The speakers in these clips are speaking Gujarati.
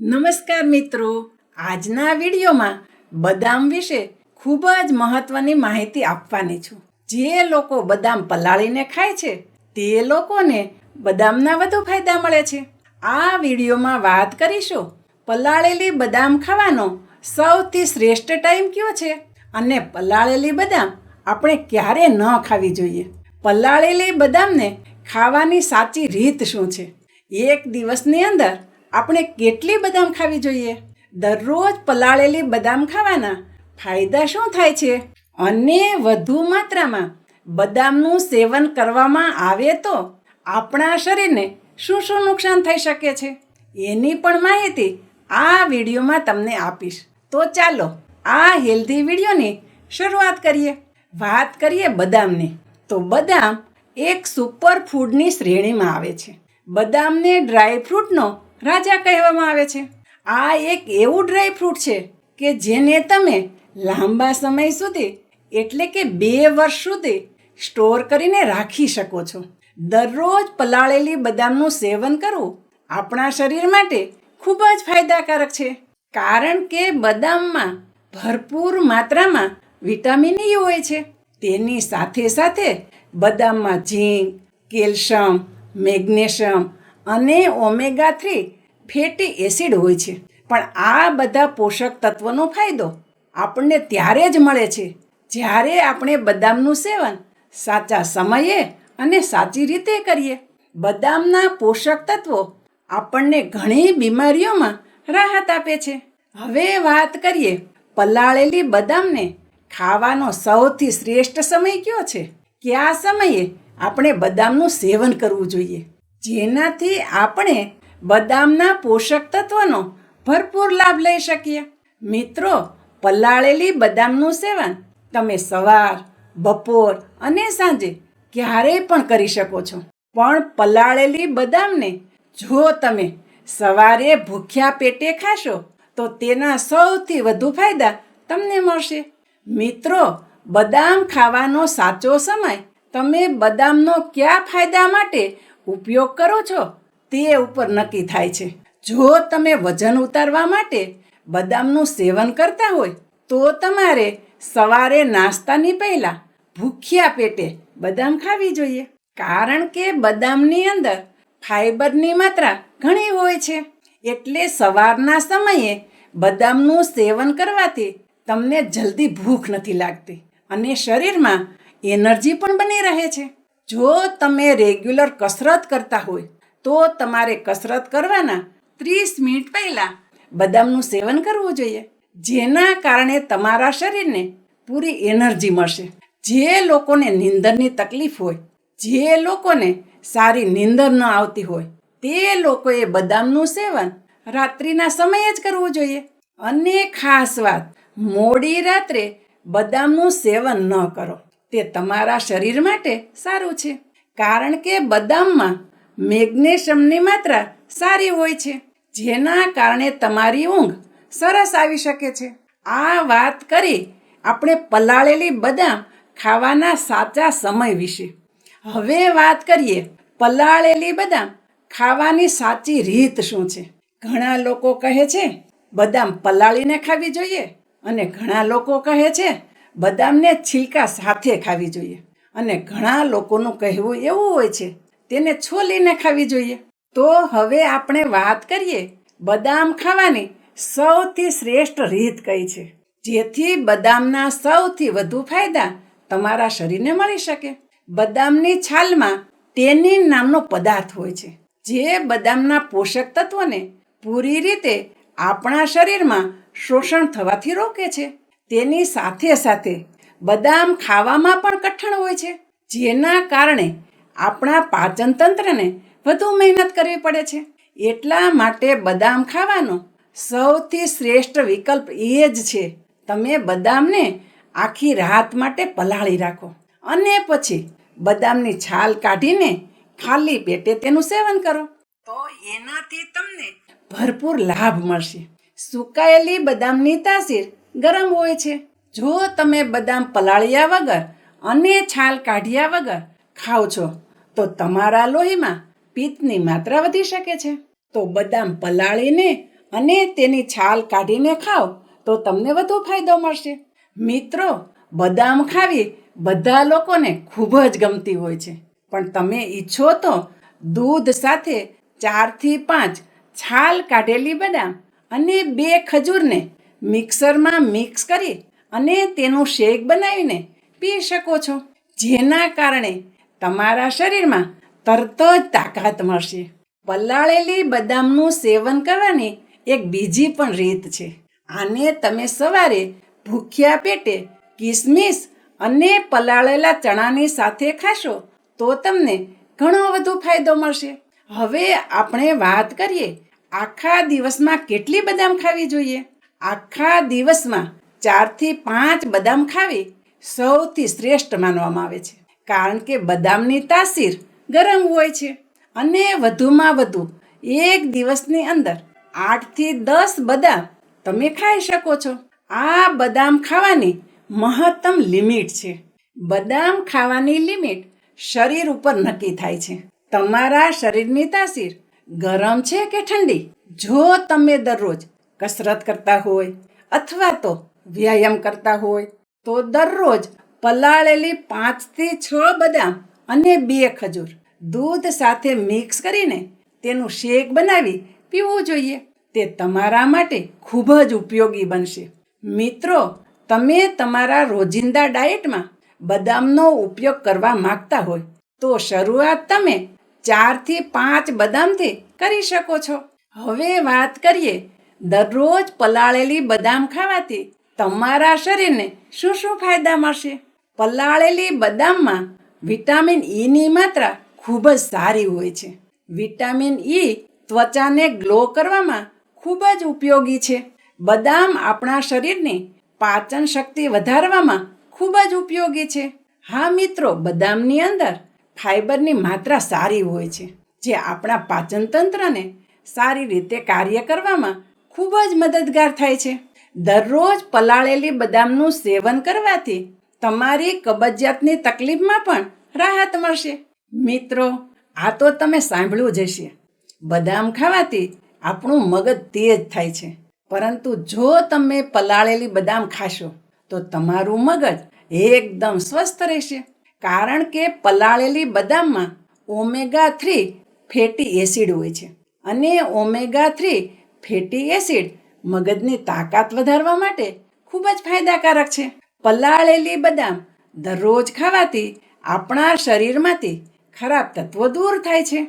નમસ્કાર મિત્રો. આજના વિડીયોમાં બદામ વિશે ખૂબ જ મહત્વની માહિતી આપવાની છું. જે લોકો બદામ પલાળીને ખાય છે, તે લોકોને બદામના વધુ ફાયદા મળે છે. આ વિડીયોમાં વાત કરીશું પલાળેલી બદામ ખાવાનો સૌથી શ્રેષ્ઠ ટાઈમ કયો છે અને પલાળેલી બદામ આપણે ક્યારે ન ખાવી જોઈએ. પલાળેલી બદામને ખાવાની સાચી રીત શું છે? એક દિવસની અંદર આપણે કેટલી બદામ ખાવી જોઈએ? દરરોજ પલાળેલી બદામ ખાવાના ફાયદા શું થાય છે? અને વધુ માત્રામાં બદામનું સેવન કરવામાં આવે તો આપણા શરીરને શું શું નુકસાન થઈ શકે છે? એની પણ માહિતી આ વિડીયોમાં તમને આપીશ. તો ચાલો, આ હેલ્ધી વિડીયોની શરૂઆત કરીએ. વાત કરીએ બદામની. તો બદામ એક સુપર ફૂડની શ્રેણીમાં આવે છે. બદામને ડ્રાય ફ્રૂટનો રાજા કહેવામાં આવે છે. આ એક એવું ડ્રાય ફ્રૂટ છે કે જેને તમે લાંબા સમય સુધી, એટલે કે બે વર્ષ સુધી સ્ટોર કરીને રાખી શકો છો. દરરોજ પલાળેલી બદામનું સેવન કરવું આપણા શરીર માટે ખૂબ જ ફાયદાકારક છે. કારણ કે બદામમાં ભરપૂર માત્રામાં વિટામિન ઈ હોય છે. તેની સાથે સાથે બદામમાં ઝીંક, કેલ્શિયમ, મેગ્નેશિયમ અને ઓમેગા થ્રી ફેટી એસિડ હોય છે. પણ આ બધા પોષક તત્વનો ફાયદો આપણને ત્યારે જ મળે છે જ્યારે આપણે બદામનું સેવન સાચા સમયે અને સાચી રીતે કરીએ. બદામના પોષક તત્વો આપણને ઘણી બીમારીઓમાં રાહત આપે છે. હવે વાત કરીએ પલાળેલી બદામને ખાવાનો સૌથી શ્રેષ્ઠ સમય કયો છે? કયા સમયે આપણે બદામનું સેવન કરવું જોઈએ? જેનાથી આપણે બદામના પોષક તત્વનો ભરપૂર લાભ લઈ શકીએ. મિત્રો, પલાળેલી બદામનું સેવન તમે સવાર, બપોર અને સાંજે ક્યારેય પણ કરી શકો છો. પણ પલાળેલી બદામને જો તમે સવારે ભૂખ્યા પેટે ખાશો, તો તેના સૌથી વધુ ફાયદા તમને મળશે. મિત્રો, બદામ ખાવાનો સાચો સમય તમે બદામનો કયા ફાયદા માટે ઉપયોગ કરો છો, તે ઉપર નક્કી થાય છે. જો તમે વજન ઉતારવા માટે બદામનું સેવન કરતા હોય, તો તમારે સવારે નાસ્તાની પહેલાં ભૂખ્યા પેટે બદામ ખાવી જોઈએ. કારણ કે બદામની અંદર ફાઈબરની માત્રા ઘણી હોય છે. એટલે સવારના સમયે બદામનું સેવન કરવાથી તમને જલ્દી ભૂખ નથી લાગતી અને શરીરમાં એનર્જી પણ બની રહે છે. જો તમે રેગ્યુલર કસરત કરતા હોય, તો તમારે કસરત કરવાના ત્રીસ મિનિટ પહેલાં બદામનું સેવન કરવું જોઈએ. જેના કારણે તમારા શરીરને પૂરી એનર્જી મળશે. જે લોકોને નીંદરની તકલીફ હોય, જે લોકોને સારી નીંદર ન આવતી હોય, તે લોકોએ બદામનું સેવન રાત્રિના સમયે જ કરવું જોઈએ. અને ખાસ વાત, મોડી રાત્રે બદામનું સેવન ન કરો. તે તમારા શરીર માટે સારું છે. કારણ કે બદામમાં મેગ્નેશિયમની માત્રા સારી હોય છે, જેના કારણે તમારી ઊંઘ સરસ આવી શકે છે. આ વાત કરી આપણે પલાળેલી બદામ ખાવાના સાચા સમય વિશે. હવે વાત કરીએ પલાળેલી બદામ ખાવાની સાચી રીત શું છે? ઘણા લોકો કહે છે, બદામ પલાળીને ખાવી જોઈએ. અને ઘણા લોકો કહે છે બદામને છિલકા સાથે ખાવી જોઈએ. અને ઘણા લોકોનું કહેવું એવું હોય છે, તેને છોલીને ખાવી જોઈએ. તો હવે આપણે વાત કરીએ બદામ ખાવાની સૌથી શ્રેષ્ઠ રીત કઈ છે, જેથી બદામના સૌથી વધુ ફાયદા તમારા શરીરને મળી શકે. બદામની છાલમાં ટેનિન નામનો પદાર્થ હોય છે, જે બદામના પોષક તત્વોને પૂરી રીતે આપણા શરીરમાં શોષણ થવાથી રોકે છે. તેની સાથે સાથે બદામ ખાવામાં પણ કઠણ હોય છે, જેના કારણે આપણા પાચનતંત્રને વધુ મહેનત કરવી પડે છે. એટલા માટે બદામ ખાવાનો સૌથી શ્રેષ્ઠ વિકલ્પ એ જ છે, તમે બદામને આખી રાત માટે પલાળી રાખો અને પછી બદામની છાલ કાઢીને ખાલી પેટે તેનું સેવન કરો. તો એનાથી તમને ભરપૂર લાભ મળશે. સુકાયેલી બદામની તાસીર ગરમ હોય છે. જો તમે બદામ પલાળ્યા વગર અને છાલ કાઢ્યા વગર ખાઓ છો, તો તમારા લોહીમાં પિત્તની માત્રા વધી શકે છે. તો બદામ પલાળીને અને તેની છાલ કાઢીને ખાઓ, તો તમને વધુ ફાયદો મળશે. મિત્રો, બદામ ખાવી બધા લોકોને ખૂબ જ ગમતી હોય છે. પણ તમે ઈચ્છો તો દૂધ સાથે ચારથી પાંચ છાલ કાઢેલી બદામ અને બે ખજૂરને મિક્સરમાં મિક્સ કરી અને તેનું શેક બનાવીને પી શકો છો. જેના કારણે તમારા શરીરમાં તરત જ તાકાત મળશે. પલાળેલી બદામનું સેવન કરવાની એક બીજી પણ રીત છે. આને તમે સવારે ભૂખ્યા પેટે કિસમિસ અને પલાળેલા ચણાની સાથે ખાશો તો તમને ઘણો વધુ ફાયદો મળશે. હવે આપણે વાત કરીએ આખા દિવસમાં કેટલી બદામ ખાવી જોઈએ? આખા દિવસમાં ચારથી પાંચ બદામ ખાવી સૌથી શ્રેષ્ઠ માનવામાં આવે છે. કારણ કે બદામની તાસીર ગરમ હોય છે અને વધુમાં વધુ એક દિવસની અંદર આઠથી દસ બદામ તમે ખાઈ શકો છો. આ બદામ ખાવાની મહત્તમ લિમિટ છે. બદામ ખાવાની લિમિટ શરીર ઉપર નક્કી થાય છે. તમારા શરીરની તાસીર ગરમ છે કે ઠંડી? જો તમે દરરોજ કસરત કરતા હોય અથવા તો વ્યાયામ કરતા હોય, તો દરરોજ પલાળેલી પાંચથી છ બદામ અને બે ખજૂર દૂધ સાથે મિક્સ કરીને તેનું શેક બનાવી પીવું જોઈએ. તે તમારા માટે ખૂબ જ ઉપયોગી બનશે. મિત્રો, તમે તમારા રોજિંદા ડાયટમાં બદામનો ઉપયોગ કરવા માંગતા હોય, તો શરૂઆત તમે ચારથી પાંચ બદામથી કરી શકો છો. હવે વાત કરીએ દરરોજ પલાળેલી બદામ ખાવાથી તમારા શરીરને શું શું ફાયદા મળશે? પલાળેલી બદામમાં વિટામિન ઈની માત્રા ખૂબ જ સારી હોય છે. વિટામિન ઈ ત્વચાને ગ્લો કરવામાં ખૂબ જ ઉપયોગી છે. બદામ આપણા શરીરની પાચન શક્તિ વધારવામાં ખૂબ જ ઉપયોગી છે. હા મિત્રો, બદામની અંદર ફાઈબરની માત્રા સારી હોય છે, જે આપણા પાચનતંત્રને સારી રીતે કાર્ય કરવામાં ખૂબ જ મદદગાર થાય છે. દરરોજ પલાળેલી બદામનું સેવન કરવાથી તમારી કબજિયાતની તકલીફમાં પણ રાહત મળશે. મિત્રો, આ તો તમે સાંભળ્યું જ હશે. બદામ ખાવાથી આપણું મગજ તેજ થાય છે. પરંતુ જો તમે પલાળેલી બદામ ખાશો, તો તમારું મગજ એકદમ સ્વસ્થ રહેશે. કારણ કે પલાળેલી બદામમાં ઓમેગા થ્રી ફેટી એસિડ હોય છે. અને ઓમેગા થ્રી ફેટી એસિડ મગજની તાકાત વધારવા માટે ખૂબ જ ફાયદાકારક છે. પલાળેલી બદામ દરરોજ ખાવાથી આપણા શરીરમાંથી ખરાબ તત્વો દૂર થાય છે.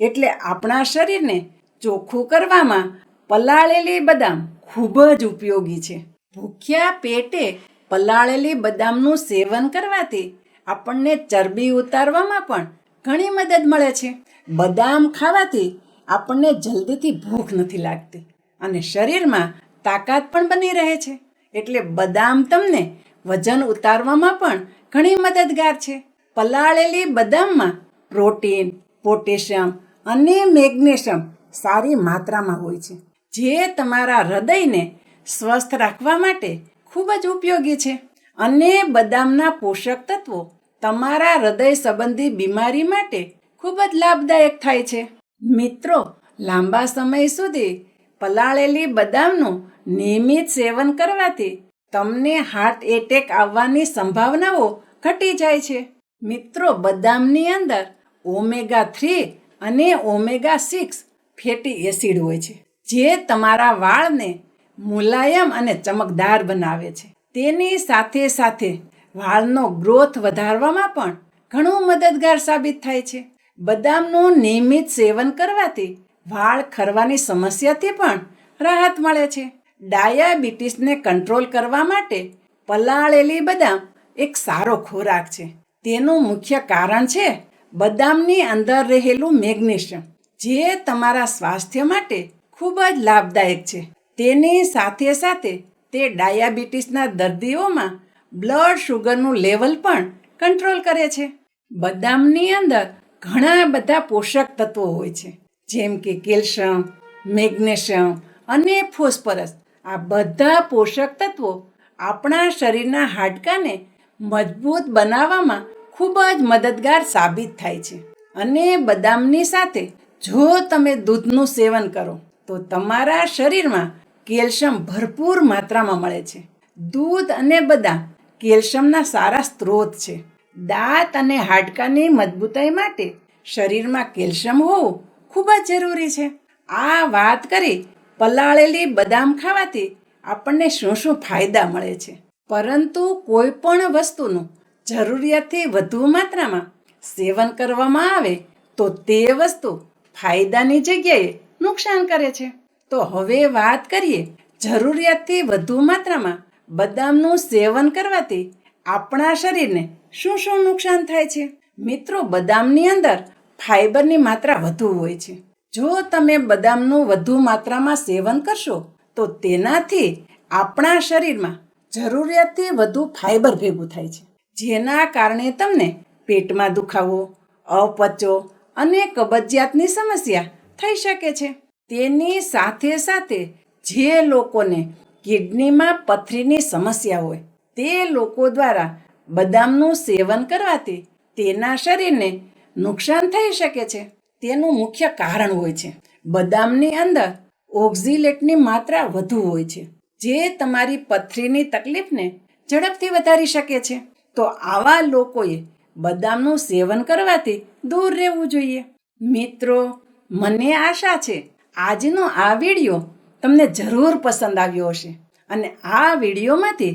એટલે આપણા શરીરને ચોખ્ખું કરવામાં પલાળેલી બદામ ખૂબ જ ઉપયોગી છે. ભૂખ્યા પેટે પલાળેલી બદામનું સેવન કરવાથી આપણને ચરબી ઉતારવામાં પણ ઘણી મદદ મળે છે. બદામ ખાવાથી આપણને જલ્દીથી ભૂખ નથી લાગતી અને શરીરમાં તાકાત પણ બની રહે છે. એટલે બદામ તમને વજન ઉતારવામાં પણ ઘણી મદદગાર છે. પલાળેલી બદામમાં પ્રોટીન, પોટેશિયમ અને મેગ્નેશિયમ સારી માત્રામાં હોય છે, જે તમારા હૃદયને સ્વસ્થ રાખવા માટે ખૂબ જ ઉપયોગી છે. અને બદામના પોષક તત્વો તમારા હૃદય સંબંધી બીમારી માટે ખૂબ જ લાભદાયક થાય છે. મિત્રો, લાંબા સમય સુધી પલાળેલી બદામનું નિયમિત સેવન કરવાથી તમને હાર્ટ એટેક આવવાની સંભાવનાઓ ઘટી જાય છે. મિત્રો, બદામની અંદર ઓમેગા થ્રી અને ઓમેગા સિક્સ ફેટી એસિડ હોય છે, જે તમારા વાળને મુલાયમ અને ચમકદાર બનાવે છે. તેની સાથે સાથે વાળનો ગ્રોથ વધારવામાં પણ ઘણું મદદગાર સાબિત થાય છે. બદામનું નિયમિત સેવન કરવાથી વાળ ખરવાની સમસ્યાથી પણ રાહત મળે છે. ડાયાબિટીસને કંટ્રોલ કરવા માટે પલાળેલી બદામ એક સારો ખોરાક છે. તેનું મુખ્ય કારણ છે બદામની અંદર રહેલું મેગ્નેશિયમ, જે તમારા સ્વાસ્થ્ય માટે ખૂબ જ લાભદાયક છે. તેની સાથે સાથે તે ડાયાબિટીસના દર્દીઓમાં બ્લડ શુગરનું લેવલ પણ કંટ્રોલ કરે છે. બદામની અંદર ઘણા બધા પોષક તત્વો હોય છે. જેમ કે કેલ્શિયમ, મેગ્નેશિયમ અને ફોસ્ફરસ. આ બધા પોષક તત્વો આપણા શરીરના હાડકાને મજબૂત બનાવવામાં ખૂબ જ મદદગાર સાબિત થાય છે. અને બદામની સાથે જો તમે દૂધનું સેવન કરો, તો તમારા શરીરમાં કેલ્શિયમ ભરપૂર માત્રામાં મળે છે. દૂધ અને બદામ કેલ્શિયમના સારા સ્ત્રોત છે. દાંત અને હાડકાની મજબૂતાઈ માટે શરીરમાં કેલ્શિયમ હોવું ખૂબ જ જરૂરી છે. આ વાત કરી પલાળેલી બદામ ખાવાથી આપણને શું શું ફાયદા મળે છે? પરંતુ કોઈ પણ વસ્તુનું જરૂરિયાતથી વધુ માત્રામાં સેવન કરવામાં આવે તો તે વસ્તુ ફાયદાની જગ્યાએ નુકસાન કરે છે. તો હવે વાત કરીએ જરૂરિયાતથી વધુ માત્રામાં બદામનું સેવન કરવાથી આપણા શરીરને શું શું નુકસાન થાય છે? મિત્રો, બદામની અંદર ફાઈબરની માત્રા વધુ હોય છે. જો તમે બદામનું વધુ માત્રામાં સેવન કરશો, તો તેનાથી આપણા શરીરમાં જરૂરિયાતથી વધુ ફાઈબર ભેગું થાય છે. જેના કારણે તમને પેટમાં દુખાવો, અપચો અને કબજિયાતની સમસ્યા થઈ શકે છે. તેની સાથે સાથે જે લોકોને કિડનીમાં પથરીની સમસ્યા હોય તે લોકો દ્વારા બદામનું સેવન કરવાથી તેના શરીરને નુકસાન થઈ શકે છે. તેનું મુખ્ય કારણ હોય છે. બદામની અંદર ઓક્ઝિલેટની માત્રા વધુ હોય છે, જે તમારી પથરીની તકલીફને ઝડપથી વધારી શકે છે. તો આવા લોકોએ બદામનું સેવન કરવાથી દૂર રહેવું જોઈએ. મિત્રો, મને આશા છે, આજનો આ વીડિયો તમને જરૂર પસંદ આવ્યો હશે અને આ વિડીયોમાંથી